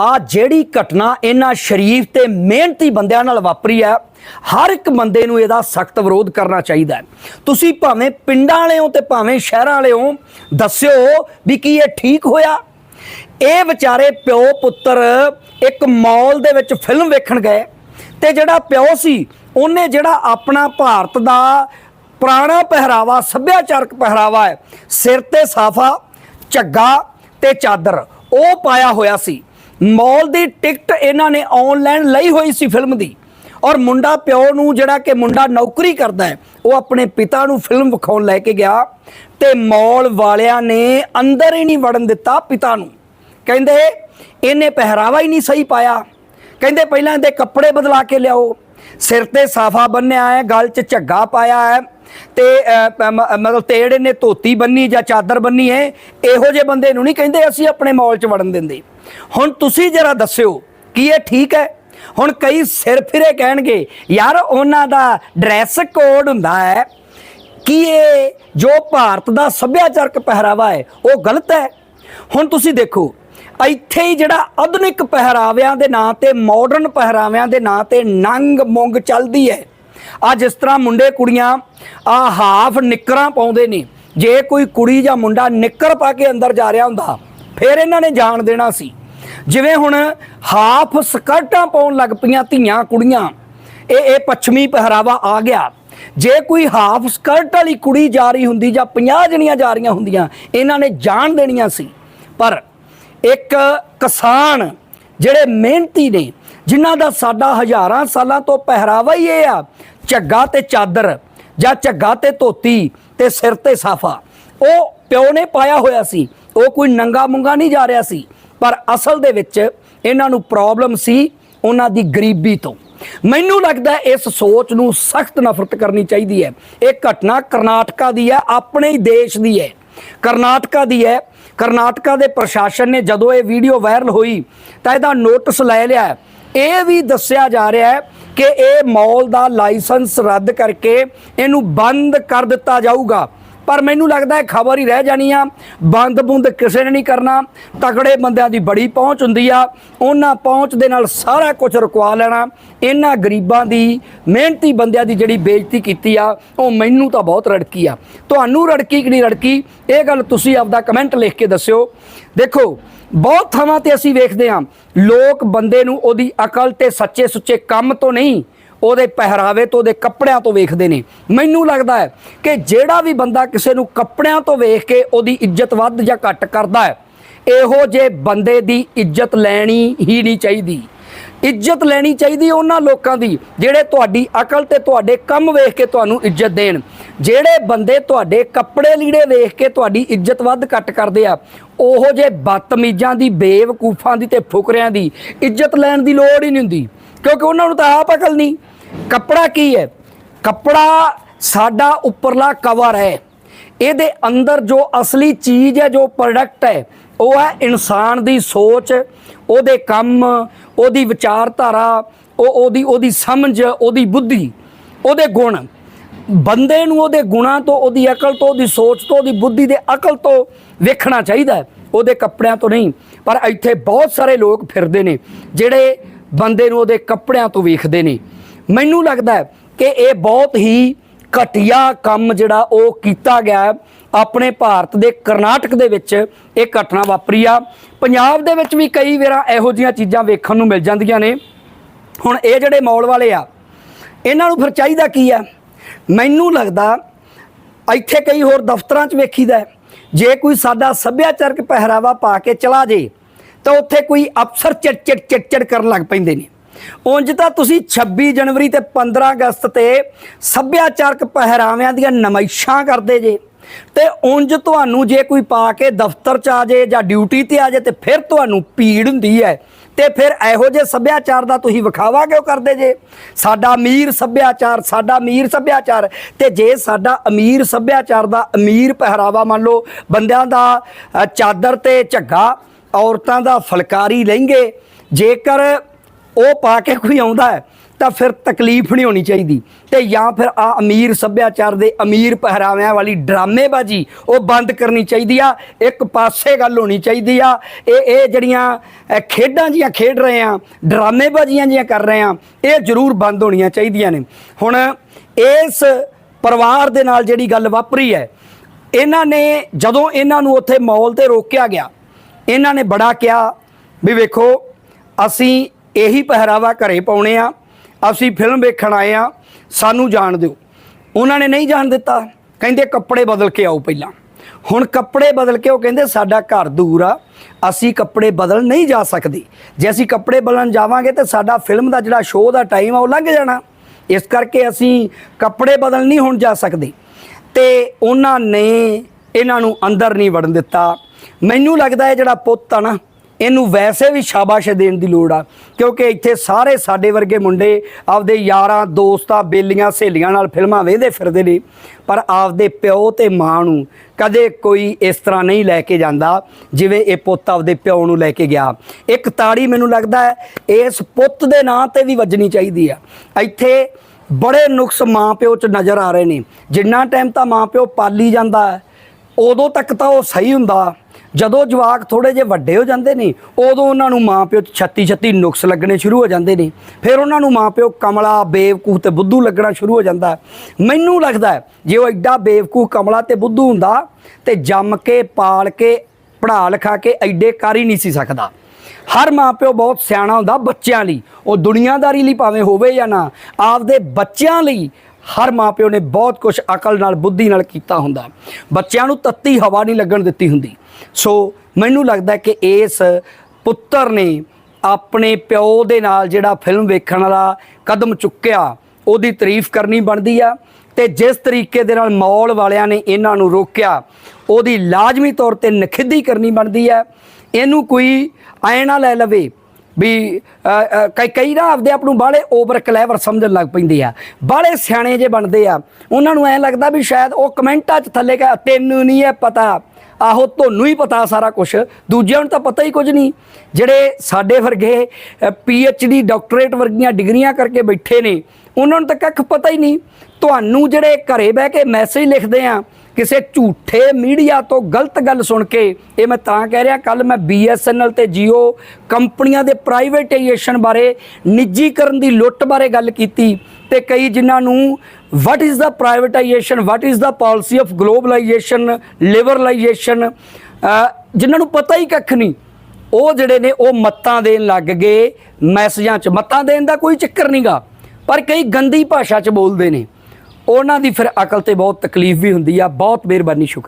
ਆ ਜਿਹੜੀ ਘਟਨਾ ਇਹਨਾਂ ਸ਼ਰੀਫ ਤੇ ਮਿਹਨਤੀ ਬੰਦਿਆਂ ਨਾਲ ਵਾਪਰੀ ਹੈ, ਹਰ ਇੱਕ ਬੰਦੇ ਨੂੰ ਇਹਦਾ ਸਖਤ ਵਿਰੋਧ ਕਰਨਾ ਚਾਹੀਦਾ ਹੈ। ਤੁਸੀਂ ਭਾਵੇਂ ਪਿੰਡਾਂ ਵਾਲੇ ਹੋ ਤੇ ਭਾਵੇਂ ਸ਼ਹਿਰਾਂ ਵਾਲੇ ਹੋ ਦੱਸਿਓ ਵੀ ਕੀ ਇਹ ਠੀਕ ਹੋਇਆ? ਇਹ ਵਿਚਾਰੇ ਪਿਓ ਪੁੱਤਰ ਇੱਕ ਮਾਲ ਦੇ ਵਿੱਚ ਫਿਲਮ ਵੇਖਣ ਗਏ ਤੇ ਜਿਹੜਾ ਪਿਓ ਸੀ, ਉਹਨੇ ਜਿਹੜਾ ਆਪਣਾ ਭਾਰਤ ਦਾ ਪੁਰਾਣਾ ਪਹਿਰਾਵਾ, ਸੱਭਿਆਚਾਰਕ ਪਹਿਰਾਵਾ ਹੈ, ਸਿਰ ਤੇ ਸਾਫਾ, ਝੱਗਾ ਤੇ ਚਾਦਰ, ਉਹ ਪਾਇਆ ਹੋਇਆ ਸੀ। ਮੌਲ ਦੀ ਟਿਕਟ ਇਹਨਾਂ ਨੇ ਆਨਲਾਈਨ ਲਈ ਹੋਈ ਸੀ ਫਿਲਮ ਦੀ। ਔਰ ਮੁੰਡਾ ਪਿਓ ਨੂੰ ਜਿਹੜਾ ਕਿ ਮੁੰਡਾ ਨੌਕਰੀ ਕਰਦਾ ਹੈ, ਉਹ ਆਪਣੇ ਪਿਤਾ ਨੂੰ ਫਿਲਮ ਵਿਖਾਉਣ ਲੈ ਕੇ ਗਿਆ ਤੇ ਮੌਲ ਵਾਲਿਆਂ ਨੇ ਅੰਦਰ ਹੀ ਨਹੀਂ ਵੜਨ ਦਿੱਤਾ ਪਿਤਾ ਨੂੰ। ਕਹਿੰਦੇ ਇਹਨੇ ਪਹਿਰਾਵਾ ਹੀ ਨਹੀਂ ਸਹੀ ਪਾਇਆ। ਕਹਿੰਦੇ ਪਹਿਲਾਂ ਇਹਦੇ ਕੱਪੜੇ ਬਦਲਾ ਕੇ ਲਿਆਓ। ਸਿਰ ਤੇ ਸਾਫਾ ਬੰਨਿਆ ਹੈ, ਗਲ 'ਚ ਝੱਗਾ ਪਾਇਆ ਹੈ ਤੇ ਮ- ਮਤਲਬ ਤੇੜੇ ਨੇ ਧੋਤੀ ਬੰਨੀ ਜਾਂ ਚਾਦਰ ਬੰਨੀ ਹੈ, ਇਹੋ ਜਿਹੇ ਬੰਦੇ ਨੂੰ ਨਹੀਂ ਕਹਿੰਦੇ ਅਸੀਂ ਆਪਣੇ ਮਾਲ 'ਚ ਵੜਨ ਦਿੰਦੇ। ਹੁਣ ਤੁਸੀਂ ਜਰਾ ਦੱਸਿਓ, ਕੀ ਇਹ ਠੀਕ ਹੈ? ਹੁਣ ਕਈ ਸਿਰ ਫਿਰੇ ਕਹਿਣਗੇ, ਯਾਰ, ਉਹਨਾਂ ਦਾ ਡਰੈਸ ਕੋਡ ਹੁੰਦਾ ਹੈ। ਕਿ ਇਹ ਜੋ ਭਾਰਤ ਦਾ ਸੱਭਿਆਚਾਰਕ ਪਹਿਰਾਵਾ ਹੈ, ਉਹ ਗਲਤ ਹੈ? ਹੁਣ ਤੁਸੀਂ ਦੇਖੋ, ਇੱਥੇ ਹੀ ਜਿਹੜਾ ਆਧੁਨਿਕ ਪਹਿਰਾਵਿਆਂ ਦੇ ਨਾਂ ਤੇ ਮਾਡਰਨ ਪਹਿਰਾਵਿਆਂ ਦੇ ਨਾਂ ਤੇ ਨੰਗ ਮੁੰਗ ਚੱਲਦੀ ਹੈ। ਆ ਜਿਸ ਤਰ੍ਹਾਂ ਮੁੰਡੇ ਕੁੜੀਆਂ ਆ ਹਾਫ ਨਿੱਕਰਾਂ ਪਾਉਂਦੇ ਨੇ, ਜੇ ਕੋਈ ਕੁੜੀ ਜਾਂ ਮੁੰਡਾ ਨਿੱਕਰ ਪਾ ਕੇ ਅੰਦਰ ਜਾ ਰਿਹਾ ਹੁੰਦਾ ਫਿਰ ਇਹਨਾਂ ਨੇ ਜਾਣ ਦੇਣਾ ਸੀ। ਜਿਵੇਂ ਹੁਣ ਹਾਫ ਸਕਰਟਾਂ ਪਾਉਣ ਲੱਗ ਪਈਆਂ ਧੀਆਂ ਕੁੜੀਆਂ, ਇਹ ਇਹ ਪੱਛਮੀ ਪਹਿਰਾਵਾ ਆ ਗਿਆ। ਜੇ ਕੋਈ ਹਾਫ ਸਕਰਟ ਵਾਲੀ ਕੁੜੀ ਜਾ ਰਹੀ ਹੁੰਦੀ ਜਾਂ 50 ਜਣੀਆਂ ਜਾ ਰਹੀਆਂ ਹੁੰਦੀਆਂ, ਇਹਨਾਂ ਨੇ ਜਾਣ ਦੇਣੀਆਂ ਸੀ। ਪਰ ਇੱਕ ਕਿਸਾਨ ਜਿਹੜੇ ਮਿਹਨਤੀ ਨੇ, ਜਿਨ੍ਹਾਂ ਦਾ ਸਾਡਾ ਹਜ਼ਾਰਾਂ ਸਾਲਾਂ ਤੋਂ ਪਹਿਰਾਵਾ ਹੀ ਇਹ ਆ, ਝੱਗਾ ਤੇ ਚਾਦਰ ਜਾਂ ਝੱਗਾ ਤੇ ਧੋਤੀ ਤੇ ਸਿਰ ਤੇ ਸਾਫਾ, ਉਹ ਪਿਓ ਨੇ ਪਾਇਆ ਹੋਇਆ ਸੀ। ਉਹ ਕੋਈ ਨੰਗਾ ਮੁੰਗਾ ਨਹੀਂ ਜਾ ਰਿਹਾ ਸੀ, ਪਰ ਅਸਲ ਦੇ ਵਿੱਚ ਇਹਨਾਂ ਨੂੰ ਪ੍ਰੋਬਲਮ ਸੀ ਉਹਨਾਂ ਦੀ ਗਰੀਬੀ ਤੋਂ। ਮੈਨੂੰ ਲੱਗਦਾ ਇਸ ਸੋਚ ਨੂੰ ਸਖਤ ਨਫ਼ਰਤ ਕਰਨੀ ਚਾਹੀਦੀ ਹੈ। ਇਹ ਘਟਨਾ ਕਰਨਾਟਕਾ ਦੀ ਹੈ, ਆਪਣੇ ਹੀ ਦੇਸ਼ ਦੀ ਹੈ। ਕਰਨਾਟਕਾ ਦੀ ਹੈ। ਕਰਨਾਟਕਾ ਦੇ ਪ੍ਰਸ਼ਾਸਨ ਨੇ ਜਦੋਂ ਇਹ ਵੀਡੀਓ ਵਾਇਰਲ ਹੋਈ, ਤਾਂ ਇਹਦਾ ਨੋਟਿਸ ਲੈ ਲਿਆ ਇਹ ਵੀ ਦੱਸਿਆ ਜਾ ਰਿਹਾ ਹੈ ਕਿ ਇਹ ਮਾਲ ਦਾ ਲਾਇਸੈਂਸ ਰੱਦ ਕਰਕੇ ਇਹਨੂੰ ਬੰਦ ਕਰ ਦਿੱਤਾ ਜਾਊਗਾ। ਪਰ ਮੈਨੂੰ ਲੱਗਦਾ ਹੈ ਖਬਰ ਹੀ ਰਹਿ ਜਾਣੀ ਆ। ਬੰਦ ਬੁੰਦ ਕਿਸੇ ਨੇ ਨਹੀਂ ਕਰਨਾ। ਤਕੜੇ ਬੰਦਿਆਂ ਦੀ ਬੜੀ ਪਹੁੰਚ ਹੁੰਦੀ ਆ। ਉਹਨਾਂ ਪਹੁੰਚ ਦੇ ਨਾਲ ਸਾਰਾ ਕੁਝ ਰੁਕਵਾ ਲੈਣਾ। ਇਹਨਾਂ ਗਰੀਬਾਂ ਦੀ, ਮਿਹਨਤੀ ਬੰਦਿਆਂ ਦੀ ਜਿਹੜੀ ਬੇਇੱਜ਼ਤੀ ਕੀਤੀ ਆ, ਉਹ ਮੈਨੂੰ ਤਾਂ ਬਹੁਤ ਰੜਕੀ ਆ। ਤੁਹਾਨੂੰ ਰੜਕੀ ਕਿ ਨਹੀਂ ਰੜਕੀ? ਇਹ ਗੱਲ ਤੁਸੀਂ ਆਪਦਾ ਕਮੈਂਟ ਲਿਖ ਕੇ ਦੱਸਿਓ। ਦੇਖੋ, ਬਹੁਤ ਥਾਵਾਂ ਤੇ ਅਸੀਂ ਵੇਖਦੇ ਹਾਂ। ਲੋਕ ਬੰਦੇ ਨੂੰ ਉਹਦੀ ਅਕਲ ਤੇ ਸੱਚੇ ਸੁੱਚੇ ਕੰਮ ਤੋਂ ਨਹੀਂ ਉਹਦੇ ਪਹਿਰਾਵੇ ਤੋਂ, ਉਹਦੇ ਕੱਪੜਿਆਂ ਤੋਂ ਵੇਖਦੇ ਨੇ। ਮੈਨੂੰ ਲੱਗਦਾ ਹੈ ਕਿ ਜਿਹੜਾ ਵੀ ਬੰਦਾ ਕਿਸੇ ਨੂੰ ਕੱਪੜਿਆਂ ਤੋਂ ਵੇਖ ਕੇ ਉਹਦੀ ਇੱਜ਼ਤ ਵੱਧ ਜਾਂ ਘੱਟ ਕਰਦਾ ਹੈ, ਇਹੋ ਜੇ ਬੰਦੇ ਦੀ ਇੱਜ਼ਤ ਲੈਣੀ ਹੀ ਨਹੀਂ ਚਾਹੀਦੀ। ਇੱਜ਼ਤ ਲੈਣੀ ਚਾਹੀਦੀ ਉਹਨਾਂ ਲੋਕਾਂ ਦੀ ਜਿਹੜੇ ਤੁਹਾਡੀ ਅਕਲ ਤੇ ਤੁਹਾਡੇ ਕੰਮ ਵੇਖ ਕੇ ਤੁਹਾਨੂੰ ਇੱਜ਼ਤ ਦੇਣ। ਜਿਹੜੇ ਬੰਦੇ ਤੁਹਾਡੇ ਕੱਪੜੇ ਲੀੜੇ ਵੇਖ ਕੇ ਤੁਹਾਡੀ ਇੱਜ਼ਤ ਵੱਧ ਘੱਟ ਕਰਦੇ ਆ, ਉਹੋ ਜੇ ਬਦਤਮੀਜ਼ਾਂ ਦੀ, ਬੇਵਕੂਫਾਂ ਦੀ ਤੇ ਫੁਕਰਿਆਂ ਦੀ ਇੱਜ਼ਤ ਲੈਣ ਦੀ ਲੋੜ ਹੀ ਨਹੀਂ ਹੁੰਦੀ। ਕਿਉਂਕਿ ਉਹਨਾਂ ਨੂੰ ਤਾਂ ਆਪ ਅਕਲ ਨਹੀਂ। ਕੱਪੜਾ ਕੀ ਹੈ? ਕੱਪੜਾ ਸਾਡਾ ਉੱਪਰਲਾ ਕਵਰ ਹੈ। ਇਹਦੇ ਅੰਦਰ ਜੋ ਅਸਲੀ ਚੀਜ਼ ਹੈ, ਜੋ ਪ੍ਰੋਡਕਟ ਹੈ, ਉਹ ਹੈ ਇਨਸਾਨ ਦੀ ਸੋਚ, ਉਹਦੇ ਕੰਮ, ਉਹਦੀ ਵਿਚਾਰਧਾਰਾ, ਉਹ ਉਹਦੀ ਉਹਦੀ ਸਮਝ, ਉਹਦੀ ਬੁੱਧੀ, ਉਹਦੇ ਗੁਣ। ਬੰਦੇ ਨੂੰ ਉਹਦੇ ਗੁਣਾਂ ਤੋਂ, ਉਹਦੀ ਅਕਲ ਤੋਂ, ਉਹਦੀ ਸੋਚ ਤੋਂ, ਉਹਦੀ ਬੁੱਧੀ ਦੇ ਅਕਲ ਤੋਂ ਵੇਖਣਾ ਚਾਹੀਦਾ ਹੈ। ਉਹਦੇ ਕੱਪੜਿਆਂ ਤੋਂ ਨਹੀਂ, ਪਰ ਇੱਥੇ ਬਹੁਤ ਸਾਰੇ ਲੋਕ ਫਿਰਦੇ ਨੇ, ਜਿਹੜੇ ਬੰਦੇ ਨੂੰ ਉਹਦੇ ਕੱਪੜਿਆਂ ਤੋਂ ਵੇਖਦੇ ਨੇ। ਮੈਨੂੰ ਲੱਗਦਾ ਕਿ ਇਹ ਬਹੁਤ ਹੀ ਘਟੀਆ ਕੰਮ ਜਿਹੜਾ ਉਹ ਕੀਤਾ ਗਿਆ ਆਪਣੇ ਭਾਰਤ ਦੇ ਕਰਨਾਟਕ ਦੇ ਵਿੱਚ ਇਹ ਘਟਨਾ ਵਾਪਰੀ ਆ। ਪੰਜਾਬ ਦੇ ਵਿੱਚ ਵੀ ਕਈ ਵਾਰ ਇਹੋ ਜਿਹੀਆਂ ਚੀਜ਼ਾਂ ਵੇਖਣ ਨੂੰ ਮਿਲ ਜਾਂਦੀਆਂ ਨੇ। ਹੁਣ ਇਹ ਜਿਹੜੇ ਮੌਲ ਵਾਲੇ ਆ, ਇਹਨਾਂ ਨੂੰ ਫਿਰ ਚਾਹੀਦਾ ਕੀ ਆ ਮੈਨੂੰ ਲੱਗਦਾ ਇੱਥੇ ਕਈ ਹੋਰ ਦਫ਼ਤਰਾਂ 'ਚ ਵੇਖੀਦਾ ਜੇ ਕੋਈ ਸਾਡਾ ਸੱਭਿਆਚਾਰਕ ਪਹਿਰਾਵਾ ਪਾ ਕੇ ਚਲਾ ਜੇ, ਤਾਂ ਉੱਥੇ ਕੋਈ ਅਫਸਰ ਚਿੜ ਚਿੜ ਚਿੜ ਚਿੜ ਕਰਨ ਲੱਗ ਪੈਂਦੇ ਨੇ। ਉਂਝ ਤਾਂ ਤੁਸੀਂ 26 ਜਨਵਰੀ ਤੇ 15 ਅਗਸਤ ਤੇ ਸੱਭਿਆਚਾਰਕ ਪਹਿਰਾਵਿਆਂ ਦੀਆਂ ਨਮਾਇਸ਼ਾਂ ਕਰਦੇ ਜੇ। ਤੇ ਉਂਝ ਤੁਹਾਨੂੰ ਜੇ ਕੋਈ ਪਾ ਕੇ ਦਫ਼ਤਰ 'ਚ ਆ ਜੇ ਜਾਂ ਡਿਊਟੀ ਤੇ ਆ ਜੇ ਤੇ ਫਿਰ ਤੁਹਾਨੂੰ ਭੀੜ ਹੁੰਦੀ ਹੈ। ਤੇ ਫਿਰ ਇਹੋ ਜਿਹੇ ਸੱਭਿਆਚਾਰ ਦਾ ਤੁਸੀਂ ਵਿਖਾਵਾ ਕਿਉਂ ਕਰਦੇ ਜੇ? ਸਾਡਾ ਅਮੀਰ ਸੱਭਿਆਚਾਰ, ਸਾਡਾ ਅਮੀਰ ਸੱਭਿਆਚਾਰ ਤੇ ਜੇ ਸਾਡਾ ਅਮੀਰ ਸੱਭਿਆਚਾਰ ਦਾ ਅਮੀਰ ਪਹਿਰਾਵਾ ਮੰਨ ਲਓ, ਬੰਦਿਆਂ ਦਾ ਚਾਦਰ ਤੇ ਝੱਗਾ, ਔਰਤਾਂ ਦਾ ਫਲਕਾਰੀ ਲਹਿੰਗੇ, ਜੇਕਰ ਉਹ ਪਾ ਕੇ ਕੋਈ ਆਉਂਦਾ ਹੈ, ਤਾਂ ਫਿਰ ਤਕਲੀਫ ਨਹੀਂ ਹੋਣੀ ਚਾਹੀਦੀ। ਤੇ ਜਾਂ ਫਿਰ ਆ ਅਮੀਰ ਸੱਭਿਆਚਾਰ ਦੇ ਅਮੀਰ ਪਹਿਰਾਵਿਆਂ ਵਾਲੀ ਡਰਾਮੇਬਾਜ਼ੀ ਉਹ ਬੰਦ ਕਰਨੀ ਚਾਹੀਦੀ ਆ, ਇੱਕ ਪਾਸੇ ਗੱਲ ਹੋਣੀ ਚਾਹੀਦੀ ਆ। ਇਹ ਇਹ ਜਿਹੜੀਆਂ ਖੇਡਾਂ ਜੀਆਂ ਖੇਡ ਰਹੇ ਆ, ਡਰਾਮੇਬਾਜ਼ੀਆਂ ਜੀਆਂ ਕਰ ਰਹੇ ਆ, ਇਹ ਜ਼ਰੂਰ ਬੰਦ ਹੋਣੀਆਂ ਚਾਹੀਦੀਆਂ ਨੇ। ਹੁਣ ਇਸ ਪਰਿਵਾਰ ਦੇ ਨਾਲ ਜਿਹੜੀ ਗੱਲ ਵਾਪਰੀ ਹੈ, ਇਹਨਾਂ ਨੇ ਜਦੋਂ ਇਹਨਾਂ ਨੂੰ ਉੱਥੇ ਮੌਲ ਤੇ ਰੋਕਿਆ ਗਿਆ, ਇਹਨਾਂ ਨੇ ਬੜਾ ਕਿਹਾ ਵੀ ਵੇਖੋ, ਅਸੀਂ ਇਹੀ ਪਹਿਰਾਵਾ ਘਰੇ ਪਾਉਣੇ ਆ। ਅਸੀਂ ਫਿਲਮ ਵੇਖਣ ਆਏ ਆ। ਸਾਨੂੰ ਜਾਣ ਦਿਓ। ਉਹਨਾਂ ਨੇ ਨਹੀਂ ਜਾਣ ਦਿੱਤਾ। ਕਹਿੰਦੇ ਕੱਪੜੇ ਬਦਲ ਕੇ ਆਓ ਪਹਿਲਾਂ। ਹੁਣ ਕੱਪੜੇ ਬਦਲ ਕੇ ਉਹ ਕਹਿੰਦੇ ਸਾਡਾ ਘਰ ਦੂਰ ਆ। ਅਸੀਂ ਕੱਪੜੇ ਬਦਲ ਨਹੀਂ ਜਾ ਸਕਦੇ। ਜੇ ਅਸੀਂ ਕੱਪੜੇ ਬਦਲਣ ਜਾਵਾਂਗੇ ਤੇ ਸਾਡਾ ਫਿਲਮ ਦਾ ਜਿਹੜਾ ਸ਼ੋਅ ਦਾ ਟਾਈਮ ਆ, ਉਹ ਲੰਘ ਜਾਣਾ। ਇਸ ਕਰਕੇ ਅਸੀਂ ਕੱਪੜੇ ਬਦਲ ਨਹੀਂ ਹੁਣ ਜਾ ਸਕਦੇ। ਤੇ ਉਹਨਾਂ ਨੇ ਇਹਨਾਂ ਨੂੰ ਅੰਦਰ ਨਹੀਂ ਵੜਨ ਦਿੱਤਾ। ਮੈਨੂੰ ਲੱਗਦਾ ਹੈ ਜਿਹੜਾ ਪੁੱਤ ਆ ਨਾ ਇਹਨੂੰ ਵੈਸੇ ਵੀ ਸ਼ਾਬਾਸ਼ ਦੇਣ ਦੀ ਲੋੜ ਆ, ਕਿਉਂਕਿ ਇੱਥੇ ਸਾਰੇ ਸਾਡੇ ਵਰਗੇ ਮੁੰਡੇ ਆਪਦੇ ਯਾਰਾਂ, ਦੋਸਤਾਂ, ਬੇਲੀਆਂ, ਸਹੇਲੀਆਂ ਨਾਲ ਫਿਲਮਾਂ ਵੇਖਦੇ ਫਿਰਦੇ ਨੇ, ਪਰ ਆਪਦੇ ਪਿਓ ਤੇ ਮਾਂ ਨੂੰ ਕਦੇ ਕੋਈ ਇਸ ਤਰ੍ਹਾਂ ਨਹੀਂ ਲੈ ਕੇ ਜਾਂਦਾ ਜਿਵੇਂ ਇਹ ਪੁੱਤ ਆਪਦੇ ਪਿਓ ਨੂੰ ਲੈ ਕੇ ਗਿਆ। ਇੱਕ ਤਾੜੀ ਮੈਨੂੰ ਲੱਗਦਾ ਹੈ, ਇਸ ਪੁੱਤ ਦੇ ਨਾਂ ਤੇ ਵੀ ਵੱਜਣੀ ਚਾਹੀਦੀ ਆ। ਇੱਥੇ ਬੜੇ ਨੁਕਸ ਮਾਂ ਪਿਓ ਚ ਨਜ਼ਰ ਆ ਰਹੇ ਨੇ। ਜਿੰਨਾ ਟਾਈਮ ਤਾਂ ਮਾਂ ਪਿਓ ਪਾਲੀ ਜਾਂਦਾ ਹੈ ਉਦੋਂ ਤੱਕ ਤਾਂ ਉਹ ਸਹੀ ਹੁੰਦਾ। ਜਦੋਂ ਜਵਾਕ ਥੋੜੇ ਜਿਹੇ ਵੱਡੇ ਹੋ ਜਾਂਦੇ ਨੇ, ਉਦੋਂ ਉਹਨਾਂ ਨੂੰ ਮਾਪਿਓ 'ਚ ਛੱਤੀ ਛੱਤੀ ਨੁਕਸ ਲੱਗਣੇ ਸ਼ੁਰੂ ਹੋ ਜਾਂਦੇ ਨੇ। ਫਿਰ ਉਹਨਾਂ ਨੂੰ ਮਾਪਿਓ ਕਮਲਾ, ਬੇਵਕੂਫ ਤੇ ਬੁੱਧੂ ਲੱਗਣਾ ਸ਼ੁਰੂ ਹੋ ਜਾਂਦਾ। ਮੈਨੂੰ ਲੱਗਦਾ ਜੇ ਉਹ ਐਡਾ ਬੇਵਕੂਫ ਕਮਲਾ ਤੇ ਬੁੱਧੂ ਹੁੰਦਾ, ਤੇ ਜੰਮ ਕੇ, ਪਾਲ ਕੇ, ਪੜ੍ਹਾ ਲਿਖਾ ਕੇ ਐਡੇ ਕਰ ਹੀ ਨਹੀਂ ਸੀ ਸਕਦਾ। ਹਰ ਮਾਪਿਓ ਬਹੁਤ ਸਿਆਣਾ ਹੁੰਦਾ ਬੱਚਿਆਂ ਲਈ। ਉਹ ਦੁਨੀਆਦਾਰੀ ਲਈ ਭਾਵੇਂ ਹੋਵੇ ਜਾਂ ਨਾ, ਆਪਦੇ ਬੱਚਿਆਂ ਲਈ ਹਰ ਮਾਪਿਓ ਨੇ ਬਹੁਤ ਕੁਝ ਅਕਲ ਨਾਲ, ਬੁੱਧੀ ਨਾਲ ਕੀਤਾ ਹੁੰਦਾ। ਬੱਚਿਆਂ ਨੂੰ ਤੱਤੀ ਹਵਾ ਨਹੀਂ ਲੱਗਣ ਦਿੱਤੀ ਹੁੰਦੀ। ਸੋ ਮੈਨੂੰ ਲੱਗਦਾ ਕਿ ਇਸ ਪੁੱਤਰ ਨੇ ਆਪਣੇ ਪਿਓ ਦੇ ਨਾਲ ਜਿਹੜਾ ਫਿਲਮ ਵੇਖਣ ਵਾਲਾ ਕਦਮ ਚੁੱਕਿਆ, ਉਹਦੀ ਤਾਰੀਫ ਕਰਨੀ ਬਣਦੀ ਆ ਤੇ ਜਿਸ ਤਰੀਕੇ ਦੇ ਨਾਲ ਮੌਲ ਵਾਲਿਆਂ ਨੇ ਇਹਨਾਂ ਨੂੰ ਰੋਕਿਆ, ਉਹਦੀ ਲਾਜ਼ਮੀ ਤੌਰ ਤੇ ਨਖਿੱਧੀ ਕਰਨੀ ਬਣਦੀ ਆ। ਇਹਨੂੰ ਕੋਈ ਐ ਨਾ ਲੈ ਲਵੇ ਵੀ ਕਈ ਕਈ ਨਾ ਆਪਦੇ ਆਪ ਨੂੰ ਬਾਹਲੇ ਓਵਰ ਕਲੇਵਰ ਸਮਝਣ ਲੱਗ ਪੈਂਦੇ ਆ। ਬਾਹਲੇ ਸਿਆਣੇ ਜੇ ਬਣਦੇ ਆ, ਉਹਨਾਂ ਨੂੰ ਐ ਲੱਗਦਾ ਵੀ ਸ਼ਾਇਦ ਉਹ ਕਮੈਂਟਾਂ 'ਚ ਥੱਲੇ ਕਹ, ਤੈਨੂੰ ਨਹੀਂ ਇਹ ਪਤਾ, ਆਹੋ ਤੁਹਾਨੂੰ ਹੀ ਪਤਾ ਸਾਰਾ ਕੁਝ ਦੂਜਿਆਂ ਨੂੰ ਤਾਂ ਪਤਾ ਹੀ ਕੁਝ ਨਹੀਂ। ਜਿਹੜੇ ਸਾਡੇ ਵਰਗੇ ਪੀ ਐਚ ਡੀ ਡਾਕਟਰੇਟ ਵਰਗੀਆਂ ਡਿਗਰੀਆਂ ਕਰਕੇ ਬੈਠੇ ਨੇ, ਉਹਨਾਂ ਨੂੰ ਤਾਂ ਕੱਖ ਪਤਾ ਹੀ ਨਹੀਂ। ਤੁਹਾਨੂੰ ਜਿਹੜੇ ਘਰੇ ਬਹਿ ਕੇ ਮੈਸੇਜ ਲਿਖਦੇ ਆ ਕਿਸੇ ਝੂਠੇ ਮੀਡੀਆ ਤੋਂ ਗਲਤ ਗੱਲ ਸੁਣ ਕੇ, ਇਹ ਮੈਂ ਤਾਂ ਕਹਿ ਰਿਹਾ ਕੱਲ ਮੈਂ BSNL ਤੇ Jio ਕੰਪਨੀਆਂ ਦੇ ਪ੍ਰਾਈਵੇਟਾਈਜੇਸ਼ਨ ਬਾਰੇ, ਨਿੱਜੀਕਰਨ ਦੀ ਲੁੱਟ ਬਾਰੇ ਗੱਲ ਕੀਤੀ ਤੇ ਕਈ ਜਿਨ੍ਹਾਂ ਨੂੰ what is the privatisation what is the policy of globalisation liberalisation ਜਿਨ੍ਹਾਂ ਨੂੰ ਪਤਾ ਹੀ ਕੱਖ ਨਹੀਂ, ਉਹ ਜਿਹੜੇ ਨੇ, ਉਹ ਮੱਤਾਂ ਦੇਣ ਲੱਗ ਗਏ ਮੈਸੇਜਾਂ 'ਚ। ਮੱਤਾਂ ਦੇਣ ਦਾ ਕੋਈ ਚੱਕਰ ਨਹੀਂਗਾ ਪਰ ਕਈ ਗੰਦੀ ਭਾਸ਼ਾ 'ਚ ਬੋਲਦੇ ਨੇ। ਉਹਨਾਂ ਦੀ ਫਿਰ ਅਕਲ ਤੇ ਬਹੁਤ ਤਕਲੀਫ ਵੀ ਹੁੰਦੀ ਆ ਬਹੁਤ ਮਿਹਰਬਾਨੀ ਸ਼ੁਕਰ